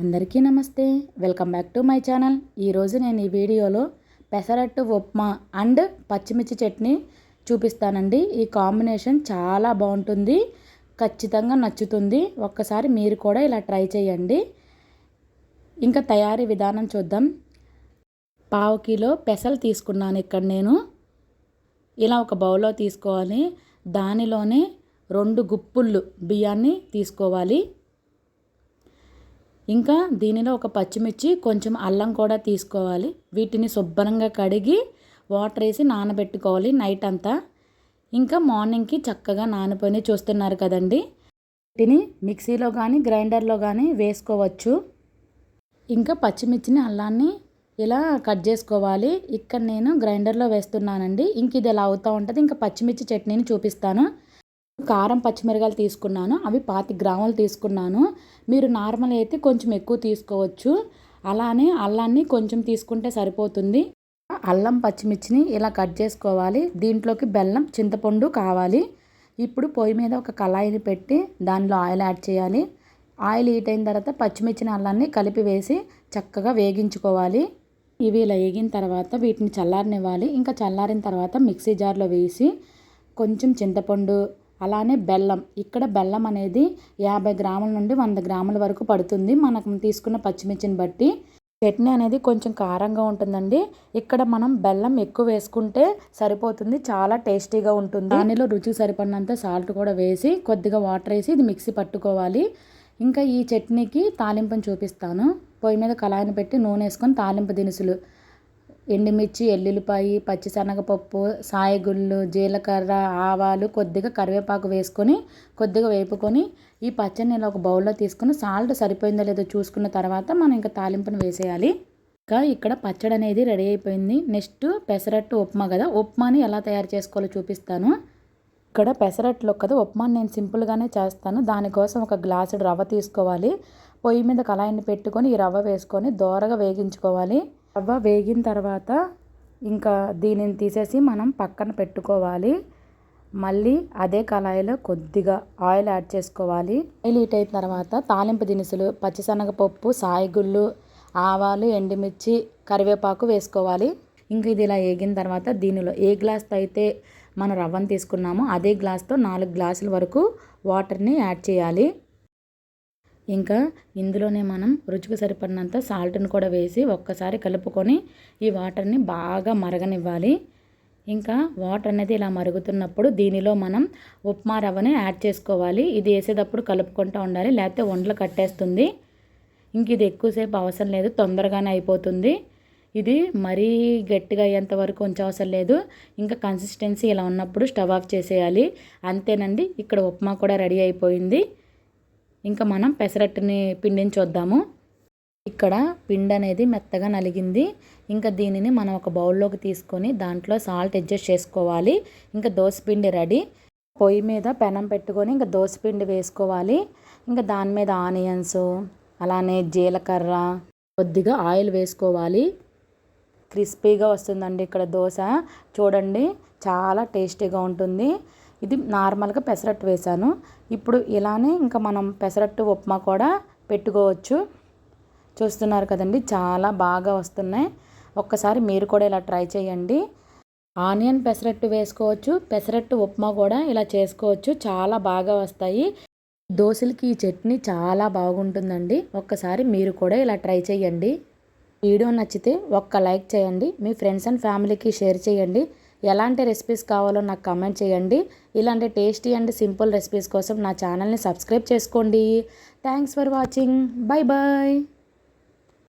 అందరికీ నమస్తే. Welcome back to my channel. ఈరోజు నేను ఈ వీడియోలో పెసరట్టు ఉప్మా అండ్ పచ్చిమిర్చి చట్నీ చూపిస్తానండి. ఈ కాంబినేషన్ చాలా బాగుంటుంది. ఖచ్చితంగా నచ్చుతుంది. ఒక్కసారి మీరు కూడా ఇలా ట్రై చేయండి. ఇంకా తయారీ విధానం చూద్దాం. పావు కిలో పెసలు తీసుకున్నాను ఇక్కడ నేను. ఇలా ఒక బౌల్లో తీసుకోవాలి. దానిలోనే రెండు గుప్పుళ్ళు బియ్యాన్ని తీసుకోవాలి. ఇంకా దీనిలో ఒక పచ్చిమిర్చి కొంచెం అల్లం కూడా తీసుకోవాలి. వీటిని శుభ్రంగా కడిగి వాటర్ వేసి నానబెట్టుకోవాలి నైట్ అంతా. ఇంకా మార్నింగ్కి చక్కగా నానిపోయి చూస్తున్నారు కదండి. వీటిని మిక్సీలో కానీ గ్రైండర్లో కానీ వేసుకోవచ్చు. ఇంకా పచ్చిమిర్చిని అల్లాన్ని ఇలా కట్ చేసుకోవాలి. ఇక్కడ నేను గ్రైండర్లో వేస్తున్నానండి. ఇంక ఇది ఎలా అవుతూ ఉంటుంది? ఇంకా పచ్చిమిర్చి చట్నీని చూపిస్తాను. కారం పచ్చిమిరకాయలు తీసుకున్నాను. అవి పాతి గ్రాములు తీసుకున్నాను. మీరు నార్మల్ అయితే కొంచెం ఎక్కువ తీసుకోవచ్చు. అలానే అల్లాన్ని కొంచెం తీసుకుంటే సరిపోతుంది. అల్లం పచ్చిమిర్చిని ఇలా కట్ చేసుకోవాలి. దీంట్లోకి బెల్లం చింతపండు కావాలి. ఇప్పుడు పొయ్యి మీద ఒక కళాయిని పెట్టి దానిలో ఆయిల్ యాడ్ చేయాలి. ఆయిల్ హీట్ అయిన తర్వాత పచ్చిమిర్చిని అల్లాన్ని కలిపి వేసి చక్కగా వేగించుకోవాలి. ఇవి ఇలా వేగిన తర్వాత వీటిని చల్లారనివ్వాలి. ఇంకా చల్లారిన తర్వాత మిక్సీ జార్లో వేసి కొంచెం చింతపండు అలానే బెల్లం. ఇక్కడ బెల్లం అనేది యాభై గ్రాముల నుండి వంద గ్రాముల వరకు పడుతుంది. మనకు తీసుకున్న పచ్చిమిర్చిని బట్టి చట్నీ అనేది కొంచెం కారంగా ఉంటుందండి. ఇక్కడ మనం బెల్లం ఎక్కువ వేసుకుంటే సరిపోతుంది. చాలా టేస్టీగా ఉంటుంది. దానిలో రుచి సరిపడినంత సాల్ట్ కూడా వేసి కొద్దిగా వాటర్ వేసి ఇది మిక్సీ పట్టుకోవాలి. ఇంకా ఈ చట్నీకి తాలింపుని చూపిస్తాను. పొయ్యి మీద కళాయిని పెట్టి నూనె వేసుకొని తాలింపు దినుసులు. ఎండుమిర్చి ఎల్లుల్లిపాయి పచ్చిశనగపప్పు సాయగుళ్ళు జీలకర్ర ఆవాలు కొద్దిగా కరివేపాకు వేసుకొని కొద్దిగా వేపుకొని ఈ పచ్చని ఇలా ఒక బౌల్లో తీసుకొని సాల్ట్ సరిపోయిందో లేదో చూసుకున్న తర్వాత మనం ఇంకా తాలింపును వేసేయాలి. ఇంకా ఇక్కడ పచ్చడి అనేది రెడీ అయిపోయింది. నెక్స్ట్ పెసరట్టు ఉప్మా కదా. ఉప్మాని ఎలా తయారు చేసుకోవాలో చూపిస్తాను. ఇక్కడ పెసరట్లో కదా ఉప్మాని నేను సింపుల్గానే చేస్తాను. దానికోసం ఒక గ్లాసు రవ్వ తీసుకోవాలి. పొయ్యి మీద కళాయిని పెట్టుకొని ఈ రవ్వ వేసుకొని దోరగా వేగించుకోవాలి. రవ్వ వేగిన తర్వాత ఇంకా దీనిని తీసేసి మనం పక్కన పెట్టుకోవాలి. మళ్ళీ అదే కళాయిలో కొద్దిగా ఆయిల్ యాడ్ చేసుకోవాలి. ఆయిల్ హీట్ అయిన తర్వాత తాలింపు దినుసులు పచ్చిశనగపప్పు సాయిగుళ్ళు ఆవాలు ఎండుమిర్చి కరివేపాకు వేసుకోవాలి. ఇంక ఇది ఇలా వేగిన తర్వాత దీనిలో ఏ గ్లాస్తో అయితే మనం రవ్వను తీసుకున్నామో అదే గ్లాస్తో నాలుగు గ్లాసుల వరకు వాటర్ని యాడ్ చేయాలి. ఇంకా ఇందులోనే మనం రుచికి సరిపడినంత సాల్ట్ని కూడా వేసి ఒక్కసారి కలుపుకొని ఈ వాటర్ని బాగా మరగనివ్వాలి. ఇంకా వాటర్ అనేది ఇలా మరుగుతున్నప్పుడు దీనిలో మనం ఉప్మా రవ్వని యాడ్ చేసుకోవాలి. ఇది వేసేటప్పుడు కలుపుకుంటూ ఉండాలి లేకపోతే వండలు కట్టేస్తుంది. ఇంక ఇది ఎక్కువసేపు అవసరం లేదు తొందరగానే అయిపోతుంది. ఇది మరీ గట్టిగా అయ్యేంత వరకు ఉంచవసరం లేదు. ఇంకా కన్సిస్టెన్సీ ఇలా ఉన్నప్పుడు స్టవ్ ఆఫ్ చేసేయాలి. అంతేనండి ఇక్కడ ఉప్మా కూడా రెడీ అయిపోయింది. ఇంకా మనం పెసరట్టుని పిండిని చూద్దాము ఇక్కడ పిండి అనేది మెత్తగా నలిగింది. ఇంకా దీనిని మనం ఒక బౌల్లోకి తీసుకొని దాంట్లో సాల్ట్ అడ్జస్ట్ చేసుకోవాలి. ఇంకా పిండి రెడీ. పొయ్యి మీద పెనం పెట్టుకొని ఇంకా పిండి వేసుకోవాలి. ఇంకా దాని మీద ఆనియన్స్ అలానే జీలకర్ర కొద్దిగా ఆయిల్ వేసుకోవాలి. క్రిస్పీగా వస్తుందండి ఇక్కడ దోశ. చూడండి చాలా టేస్టీగా ఉంటుంది. ఇది నార్మల్గా పెసరట్టు వేసాను ఇప్పుడు ఇలానే ఇంకా మనం పెసరట్టు ఉప్మా కూడా పెట్టుకోవచ్చు. చూస్తున్నారు కదండి చాలా బాగా వస్తున్నాయి. ఒక్కసారి మీరు కూడా ఇలా ట్రై చేయండి. ఆనియన్ పెసరట్టు వేసుకోవచ్చు పెసరట్టు ఉప్మా కూడా ఇలా చేసుకోవచ్చు. చాలా బాగా వస్తాయి. దోశలకి ఈ చట్నీ చాలా బాగుంటుందండి. ఒక్కసారి మీరు కూడా ఇలా ట్రై చేయండి. వీడియో నచ్చితే ఒక్క లైక్ చేయండి. మీ ఫ్రెండ్స్ అండ్ ఫ్యామిలీకి షేర్ చేయండి. ఎలాంటి రెసిపీస్ కావాలో నాకు కమెంట్ చేయండి. ఇలాంటి టేస్టీ అండ్ సింపుల్ రెసిపీస్ కోసం నా ఛానల్ని సబ్స్క్రైబ్ చేసుకోండి. Thanks for watching bye bye